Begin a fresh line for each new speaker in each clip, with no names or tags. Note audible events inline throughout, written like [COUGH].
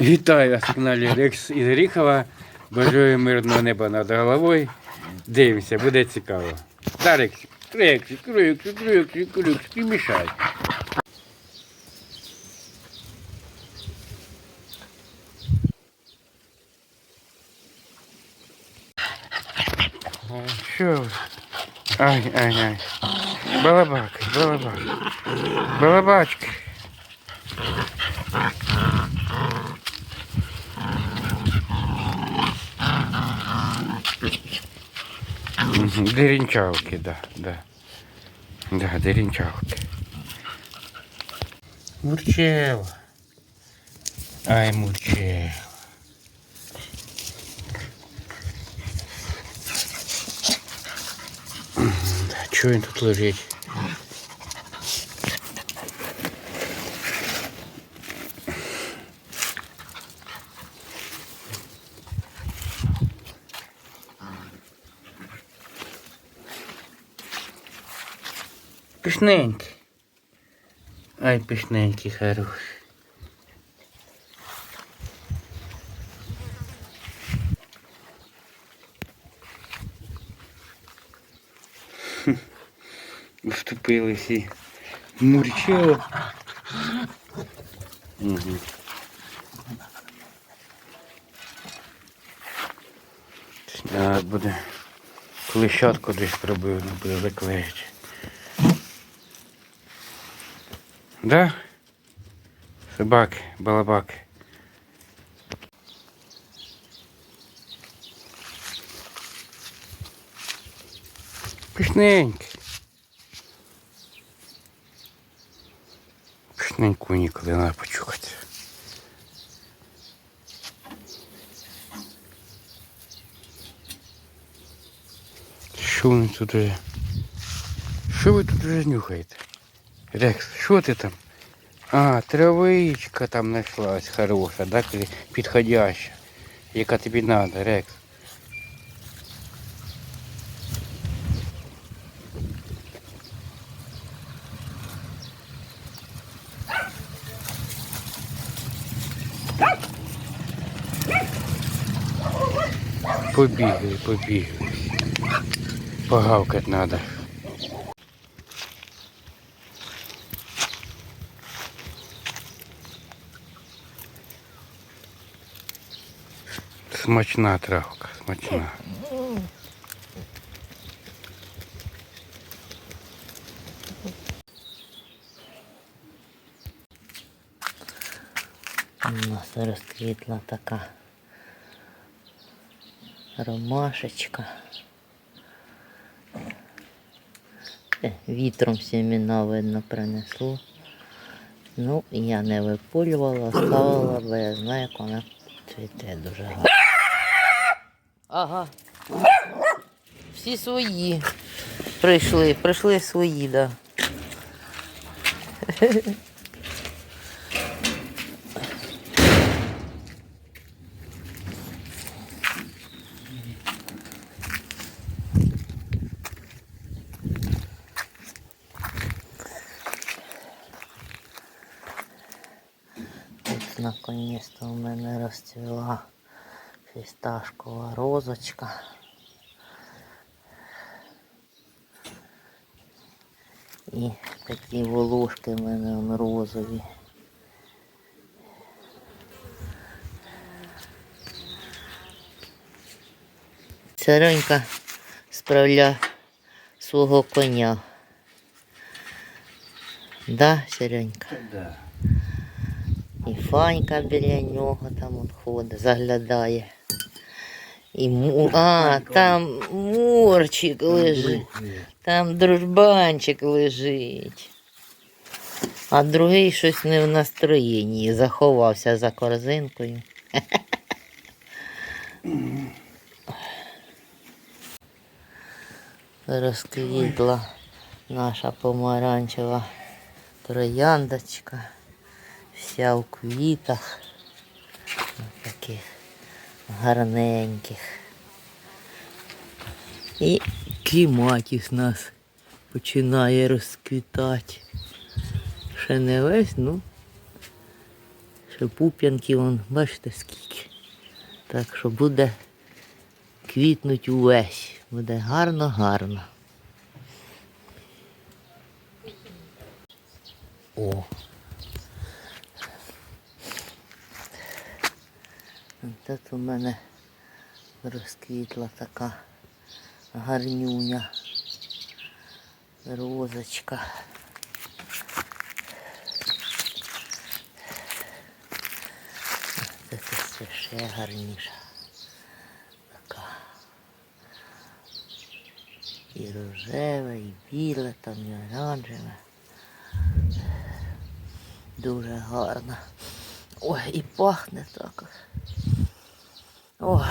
Вітаю вас на каналі Рекс із Ріхова. Бажаю мирного неба над головою. Дивимося, буде цікаво. Дарик, Рекс, Рекс, Рекс, Рекс, не мішай. Що? Ай, ай, ай. Балабак, балабак. Балабачки. Деренчалки, да, да. Да, деренчалки. Мурчева. Ай, мурчева. Да, чого він тут лежить? Пишненький. Ай, пишненький, хороший. Хм. Вступились і мурчило. Угу. Треба буде клещатку десь пробив, не буде заклеїти. Да? Собаки, балабаки. Пишненький. Пишненьку ніколи треба почухати. Що вони тут? Що ви тут вже нюхаєте? Рекс, що ти там? А, травичка там знайшлась хороша, да, підходяща. Яка тобі треба, Рекс. Побігли, побігли. Погавкать надо. Смачна травка, смачна.
У нас розквітла така ромашечка. Е, Вітром сімена, видно, принесло. Ну, я не випулювала, ставила, бо я знаю, як вона цвіте дуже гарно. Ага. Всі свої прийшли, прийшли свої. Да. Наконец-то у мене розцвіла фісташкова розочка. І такі волошки в мене он розові. Царенька справля свого коня. Да, Серенька?
Да.
І Фанька біля нього там от ходить, заглядає. І му... А, там Мурчик лежить, там дружбанчик лежить. А другий щось не в настроєнні, заховався за корзинкою. [LAUGHS] Розквітла наша помаранчева трояндочка. Вся у квітах, гарненьких. І кліматіс нас починає розквітати. Ще не весь, ну Ще пуп'янки, вон, бачите скільки. Так що буде квітнуть увесь. Буде гарно-гарно. О. Тут у мене розквітла така гарнюня. Розочка. Це ще гарніша. Така. І рожеве, і біле, там і оранжеве. Дуже гарно. Ой, і пахне так. Ой.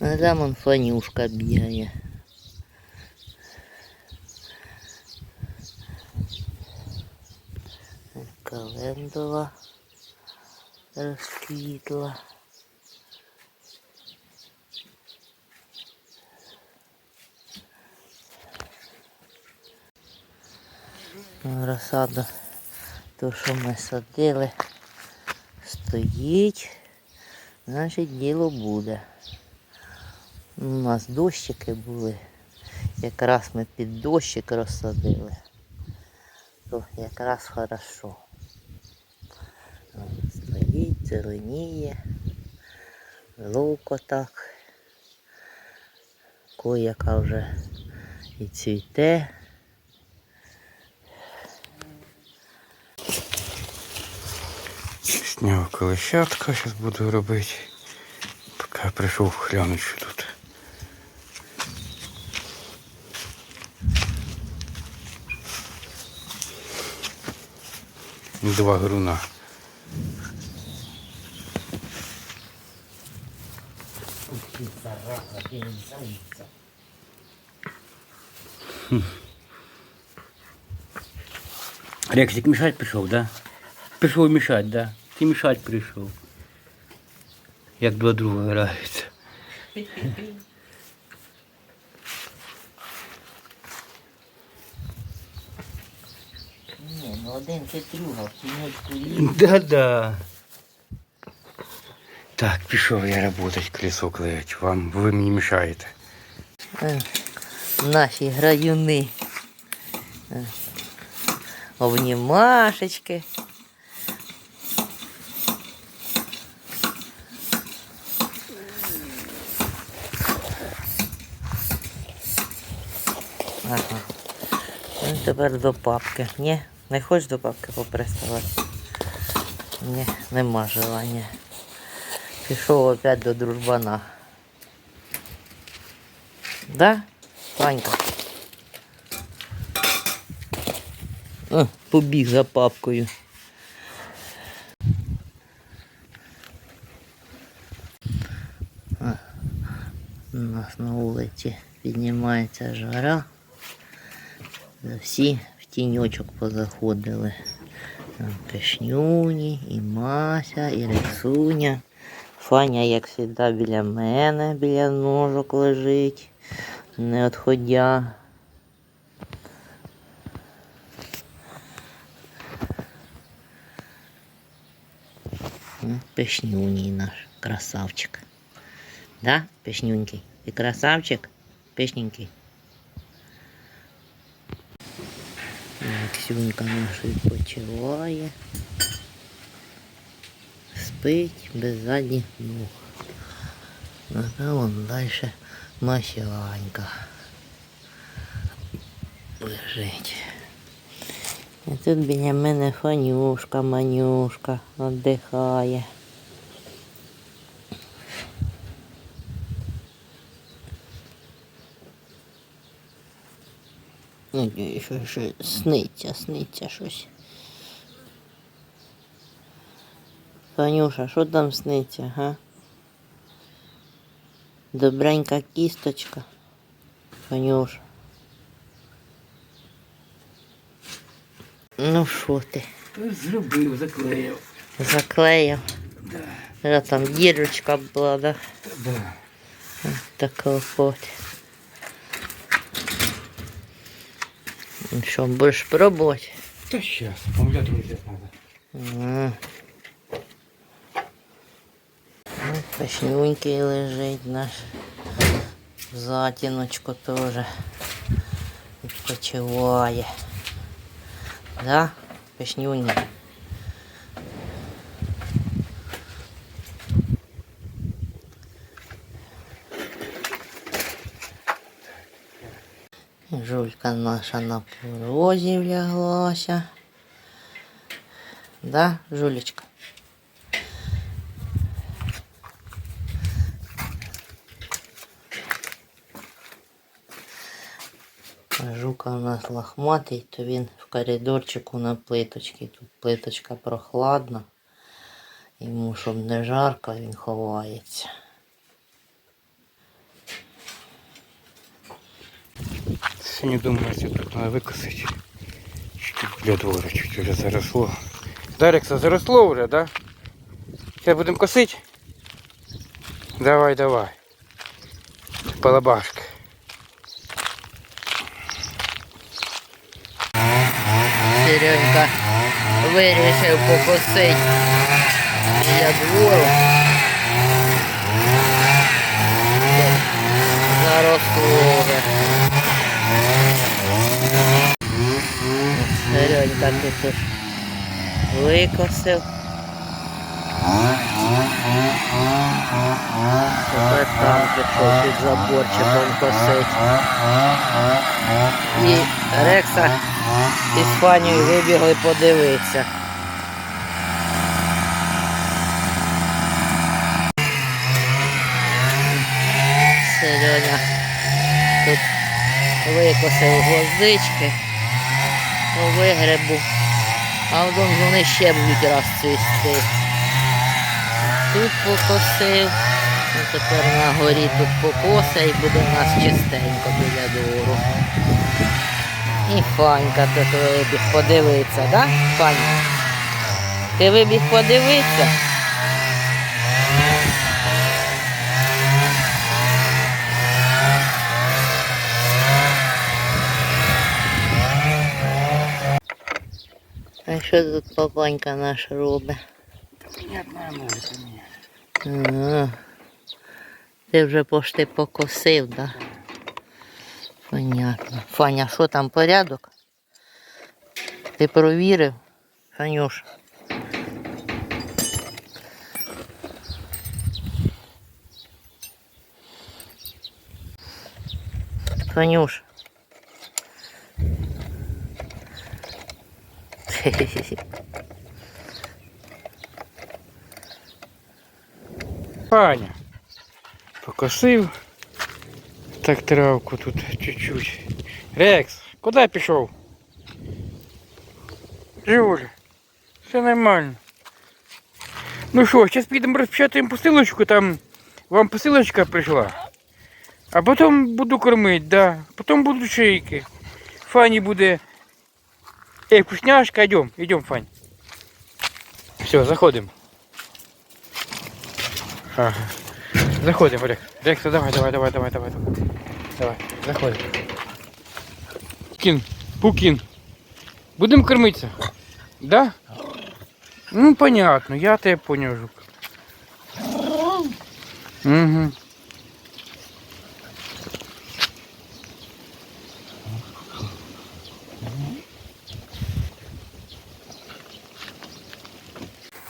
А там он фанюшка бігає. Календула розквітла. Розсада, то, що ми садили, стоїть, значить діло буде. У нас дощики були. Якраз ми під дощик розсадили. То якраз хорошо. Стоїть, зеленіє, ловко так. Кояка вже і цвіте.
Сняв колещатка, зараз буду робити. Поки прийшов глянути, що тут. Два груна. Рексик мешать прийшов, да? Прийшов мешать, да? Ти мешать прийшов. Як два друга граються.
Ні, ну один Петрюга, в тіньочку ліг.
Да-да. Так, пішов я работать, колесо клеїть. Вам ви мені мішаєте.
Наші граюни. Е, Обнімашечки. Ага. Ну, тепер до папки. Ні, не хочеш до папки поприставати? Ні, нема желання. Пішов опять до дружбана. Да, Ванька? О, побіг за папкою. А, У нас на вулиці піднімається жара. Всі в тіньочок позаходили. Там Пешнюні, і Мася, і Рексуня. Фаня, як завжди, біля мене, біля ножок лежить, не відходя. Пешнюній наш красавчик. Да, пешнюнький? Ти красавчик? Пешненький. Ксюнька наша відпочиває. Спить без задніх ног. А там вон далі масіванька лежить. І тут біля мене Фанюшка, Манюшка віддихає. Ну, ні, що, що, сниться, сниться щось. Фанюша, що там сниться, га? Добренька кісточка. Фанюша. Ну що ти?
Зробив, заклеїв.
Заклеїв.
Да.
Вже там дірочка була, да?
Да.
Така от. Ну що, будеш пробувати?
Та щас, акумулятор взяти треба.
Ага. Ну, Пишнюнький лежить наш. Затіночку теж відпочиває. Да? Пишнюнь. Наша на порозі вляглася. Да, Жулечка? Жука у нас лохматий, то він в коридорчику на плиточці. Тут плиточка прохладна. Йому, щоб не жарко, він ховається.
Сьогодні думаю, що тут треба викосити. Тут для двора чуть вже заросло. Дарекса, заросло вже, да? Зараз будемо косити? Давай, давай. Балабашка.
Сережка вирішив покосити для двору. Заросло вже. Сережка тут уж викосив. Тепер там пішов під заборчиком косить. І Рекса із Фанією вибігли подивитися. Сереня тут викосив гвоздички по вигребу, а вдома вони ще будуть розцвісти. Тут покосив, ну тепер на горі тут покоса і буде у нас чистенько біля двору. І Фанька тут вибіг подивитися, да, Фанька? Ти вибіг подивитися? А що тут папанька наш робить? Ага. Ти вже пошти покосив, да? Понятно. Фаня, що там порядок? Ти провірив? Фанюш. Фанюш.
Паня. Покосив. Так травку тут чуть-чуть. Рекс, куди пішов? Жуля, все нормально. Ну що, зараз підемо розпечатаємо посилочку, там вам посилочка прийшла. А потім буду кормити, да. Потім будуть шейки. Фані буде. Эй, вкусняшка, идем, идем, Фань. Все, заходим. Ага. Заходим, Олег. Рекса, давай, давай, давай, давай, давай. Давай, заходим. Пукин, Пукин. Будем кормиться? Да? Ну, понятно, я тебя понял, жук. Угу.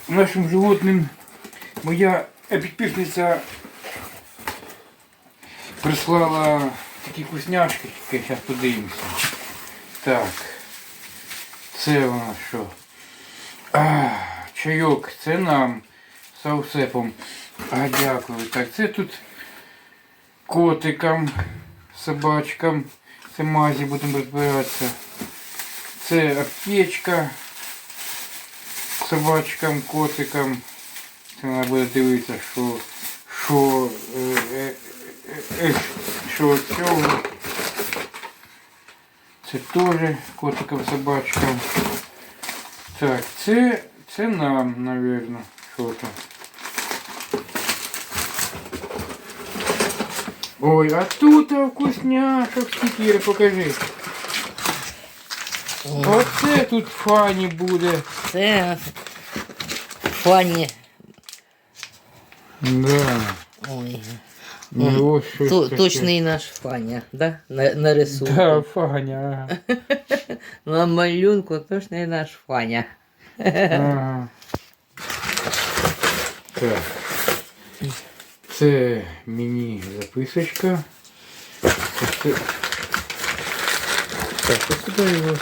Нашим животним моя підписниця прислала такі вкусняшки, зараз подивимося. Так. Це нас що? А, чайок, це нам з саусепом. А дякую. Так, це тут котикам, собачкам. Це мазі будемо розбиратися. Це аптечка собачкам, котикам. Це треба буде дивитися, що, що, е, е, е, е, що цього. Це теж котикам, собачкам. Так, це, це нам, напевно, що там. Ой, а тут вкусняшок скільки, покажи. Оце тут фані буде.
Це фані.
Да.
Ой.
Ну, ось щось
Ту-
таке.
точний наш Фаня, да? На, на рисунку.
Да, фаня. [LAUGHS]
На малюнку точний наш Фаня.
Ага. Так. Це мені записочка. Це... Так, а куди його?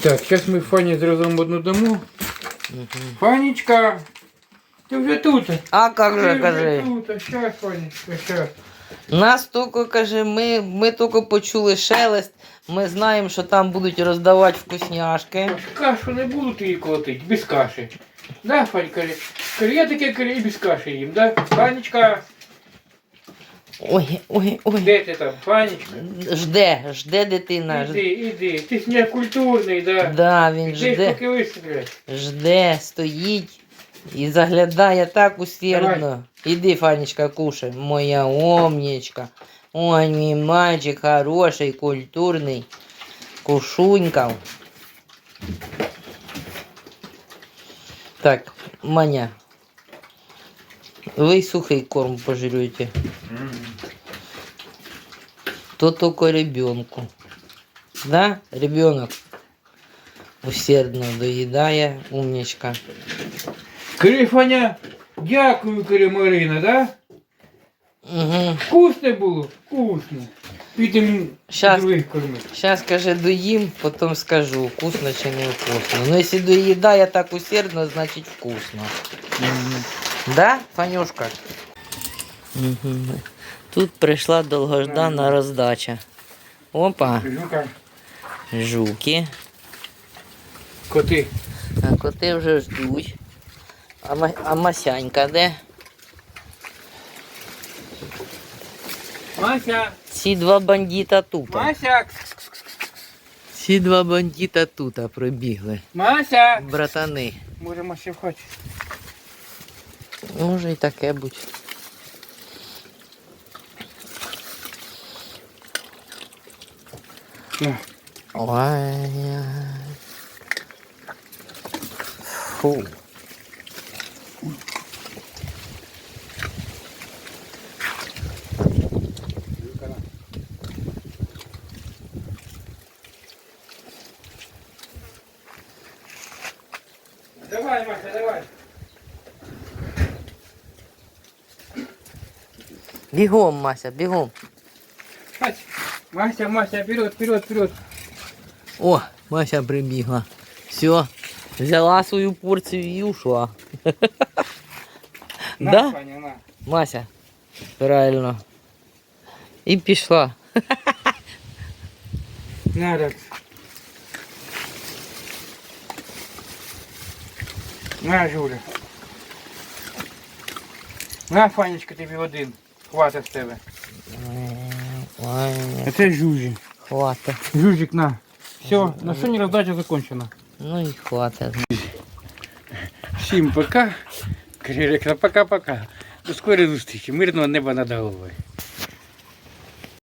Так, зараз ми Фані зразом одну дамо. Фанечка, ти вже тут.
А як же, кажи.
Щас, Фанечка, щас.
Нас тільки каже, ми, ми тільки почули шелест. Ми знаємо, що там будуть роздавати вкусняшки.
Кашу не буду її колотити, без каші. Да, Фань, каже. Каже, я таке каже, і без каші їм, да? Фанечка,
Ой, ой, ой.
де ти там, Фанечка?
Жде, жде дитина.
Іди, іди. Ти ж не культурний, да?
Да, він
Іди,
жде,
поки вистрілять.
жде, стоїть і заглядає так усердно. Іди, Фанечка, кушай, моя умничка. Ой, мій мальчик хороший, культурний. Кушунька. Так, Маня. Ви сухий корм пожрете. То только ребенку. Да, ребенок усердно доїдає, умничка.
Каже, Фаня, дякую, каже Марина, да?
Угу.
Вкусне було? Вкусно. Підемо
Щас.
других кормити.
Сейчас, каже, доїм, потім скажу, вкусно чи не вкусно. Ну, якщо доїдає так усердно, значить вкусно. Да, Фанюшка? Угу. Тут прийшла довгождана роздача. Опа,
Жука,
жуки.
коти.
А коти вже ждуть. А, ма- а масянька де?
Мася,
Ці два бандита тут.
Мася,
Ці два бандита тут пробігли.
Мася.
Братани.
Може, Мася хаті.
Може і таке будь.
На.
Ой. Фу.
Давай, Мася, давай.
Бігом, Мася, бігом.
Мася, Мася, вперед, вперед, вперед.
О, Мася прибігла. Все, взяла свою порцію і ушла. [LAUGHS]
На,
Да?
Фаня, на.
Мася. Правильно. І пішла. [LAUGHS]
На, Рекс. На, Жуля. На, Фанечка, тобі один. Хватить з тебе.
Ой,
А це Жужі.
хвата.
Жужик, на. Все, на сьогодні роздача закончена.
Ну і хвата.
Всім пока. Рекса, пока-пока. До скорої зустрічі. Мирного неба над головою.